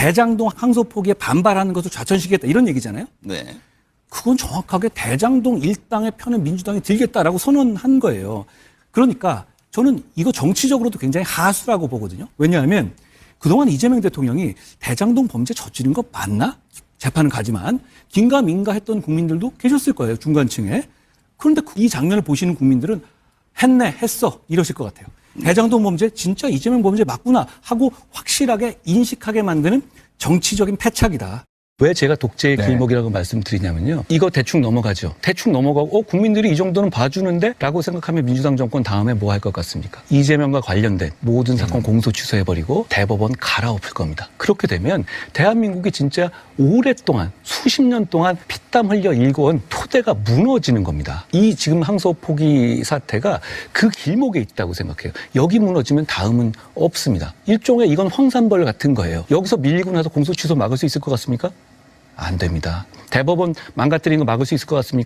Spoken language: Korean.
대장동 항소 포기에 반발하는 것을 좌천시키겠다 이런 얘기잖아요. 네. 그건 정확하게 대장동 일당의 편을 민주당이 들겠다라고 선언한 거예요. 그러니까 저는 이거 정치적으로도 굉장히 하수라고 보거든요. 왜냐하면 그동안 이재명 대통령이 대장동 범죄 저지른 거 맞나? 재판은 가지만 긴가민가 했던 국민들도 계셨을 거예요. 중간층에. 그런데 이 장면을 보시는 국민들은 했네, 했어 이러실 것 같아요. 대장동 범죄 진짜 이재명 범죄 맞구나 하고 확실하게 인식하게 만드는 정치적인 패착이다. 왜 제가 독재의 네. 길목이라고 말씀드리냐면요. 이거 대충 넘어가죠. 대충 넘어가고 어, 국민들이 이 정도는 봐주는데 라고 생각하면 민주당 정권 다음에 뭐 할 것 같습니까? 이재명과 관련된 모든 사건 공소 취소해버리고 대법원 갈아엎을 겁니다. 그렇게 되면 대한민국이 진짜 오랫동안 수십 년 동안 피땀 흘려 일궈온 토대가 무너지는 겁니다. 이 지금 항소 포기 사태가 그 길목에 있다고 생각해요. 여기 무너지면 다음은 없습니다. 일종의 이건 황산벌 같은 거예요. 여기서 밀리고 나서 공소 취소 막을 수 있을 것 같습니까? 안 됩니다. 대법원 망가뜨리는 거 막을 수 있을 것 같습니까?